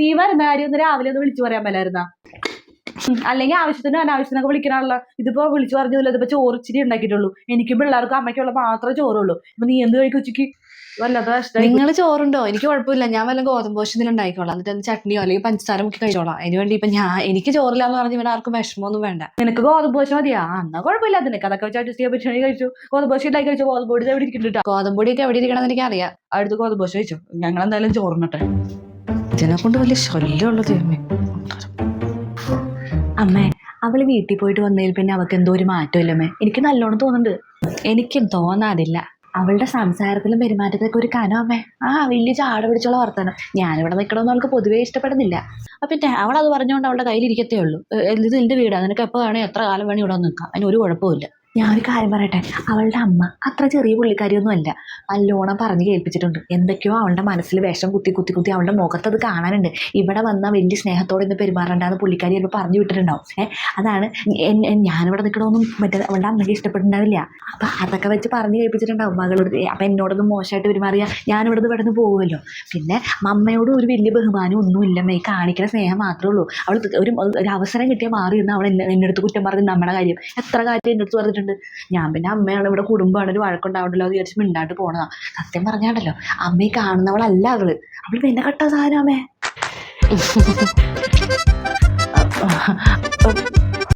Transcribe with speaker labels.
Speaker 1: നീ വരുന്ന കാര്യം ഒന്ന് രാവിലെ ഒന്ന് വിളിച്ചു പറയാൻ മേലായിരുന്ന? അല്ലെങ്കിൽ ആവശ്യത്തിന് അനാവശ്യത്തിനൊക്കെ വിളിക്കാനുള്ള ഇതിപ്പോ വിളിച്ചു പറഞ്ഞില്ല ഇതിപ്പോ ചോറിച്ചിരി ഉണ്ടാക്കിയിട്ടുള്ളൂ. എനിക്കും പിള്ളേർക്കും അമ്മയ്ക്കുള്ള മാത്രമേ ചോറുള്ളൂ. ഇപ്പൊ നീ എന്ത് കഴിക്കും ഉച്ചയ്ക്ക്?
Speaker 2: നിങ്ങൾ ചോറുണ്ടോ? എനിക്ക് കുഴപ്പമില്ല. ഞാൻ വല്ല ഗോതമ്പ് ദോശ ഉണ്ടായിക്കോളാം. എന്നിട്ട് ചട്നിയോ അല്ലെങ്കിൽ പഞ്ചസാര മുക്കി കഴിച്ചോളാം. അതിന് വേണ്ടി ഇപ്പൊ ഞാൻ എനിക്ക് ചോറില്ല എന്ന് പറഞ്ഞ് ഇവിടെ ആർക്കും വിഷമമൊന്നും വേണ്ട.
Speaker 1: നിനക്ക് ഗോതമ്പ് ദോശ മതിയാ? എന്നാ കുഴപ്പമില്ല. നിനക്ക് അതൊക്കെ വെച്ച് അഡ്ജസ്റ്റ് ചെയ്യാൻ പറ്റുകയാണെങ്കിൽ കഴിച്ചു. ഗോതമ്പ് ദോശ ഉണ്ടായി കഴിച്ചു? ഗോതമ്പ് പൊടി എവിടെ ഇരിക്കുന്നുണ്ട്
Speaker 2: ഗോതമ്പ് പൊടിയൊക്കെ എവിടെ ഇരിക്കണമെന്ന് എനിക്ക് അറിയാം
Speaker 1: അടുത്ത് ഗോതമ്പ് ദോശ കഴിച്ചു? ഞങ്ങൾ എന്തായാലും ചോറിനട്ടെ
Speaker 2: ഇതിനെ കൊണ്ട് വലിയ ശല്യമുള്ളത്
Speaker 1: അമ്മേ അവൾ വീട്ടിൽ പോയിട്ട് വന്നതിൽ പിന്നെ അവൾക്ക് എന്തോ ഒരു മാറ്റമില്ല അമ്മേ. എനിക്ക് നല്ലോണം തോന്നുന്നുണ്ട്.
Speaker 2: എനിക്കും തോന്നാതില്ല
Speaker 1: അവളുടെ സംസാരത്തിലും പെരുമാറ്റത്തിലൊക്കെ ഒരു കനം അമ്മേ. ആ വലിയ ചാട പിടിച്ചുള്ള വർത്തനം ഞാനിവിടെ നിൽക്കണമെന്ന് അവൾക്ക് പൊതുവേ ഇഷ്ടപ്പെടുന്നില്ല.
Speaker 2: അപ്പൊ പിന്നെ അവളത് പറഞ്ഞുകൊണ്ട് അവളുടെ കയ്യിലിരിക്കത്തേ ഉള്ളൂ. ഇത് എന്റെ വീടാണ് നിനക്ക് എപ്പോൾ വേണേ എത്ര കാലം വേണേ ഇവിടെ നിൽക്കാം. അതിന് ഒരു കുഴപ്പമില്ല
Speaker 1: ഞാനൊരു കാര്യം പറയട്ടെ. അവളുടെ അമ്മ അത്ര ചെറിയ പുള്ളിക്കാരിയൊന്നും അല്ല നല്ലോണം പറഞ്ഞ് കേൾപ്പിച്ചിട്ടുണ്ട്. എന്തൊക്കെയോ അവളുടെ മനസ്സിൽ വിഷം കുത്തി കുത്തി കുത്തി അവളുടെ മുഖത്ത് അത് കാണാനുണ്ട്. ഇവിടെ വന്നാൽ വലിയ സ്നേഹത്തോടെ ഇന്ന് പെരുമാറേണ്ടെന്ന് പുള്ളിക്കാരി ചിലപ്പോൾ പറഞ്ഞു വിട്ടിട്ടുണ്ടാവും. ഏഹ് അതാണ് ഞാനിവിടെ നിൽക്കണമെന്നും മറ്റേ അവളുടെ അമ്മയ്ക്ക് ഇഷ്ടപ്പെട്ടിട്ടുണ്ടാവില്ല. അപ്പൊ അതൊക്കെ വെച്ച് പറഞ്ഞ് കേൾപ്പിച്ചിട്ടുണ്ടാവും. മകളോട് അപ്പം എന്നോടൊന്നും മോശമായിട്ട് പെരുമാറിയ ഞാനിവിടെ നിന്ന് ഇവിടെ പോകുമല്ലോ പിന്നെ മമ്മയോട് ഒരു വലിയ ബഹുമാനം ഒന്നുമില്ല. മേ കാണിക്കുന്ന സ്നേഹം മാത്രമേ ഉള്ളൂ. അവൾ ഒരു ഒരു അവസരം കിട്ടിയാൽ മാറി നിന്ന് അവൾ എന്നെ അടുത്ത് കുറ്റം പറഞ്ഞു നമ്മുടെ കാര്യം. എത്ര കാര്യം എന്റെ അടുത്ത് പറഞ്ഞിട്ടുണ്ട്. ഞാൻ പിന്നെ അമ്മയാണ് ഇവിടെ കുടുംബമാണ് ഒരു വഴക്കുണ്ടാവണ്ടല്ലോ എന്ന് വിചാരിച്ച് മിണ്ടാട്ട് പോണതാ. സത്യം പറഞ്ഞാണ്ടല്ലോ അമ്മയെ കാണുന്നവളല്ല അവൾ. അവൾ പിന്നെ കട്ട സാധനം അമ്മേ?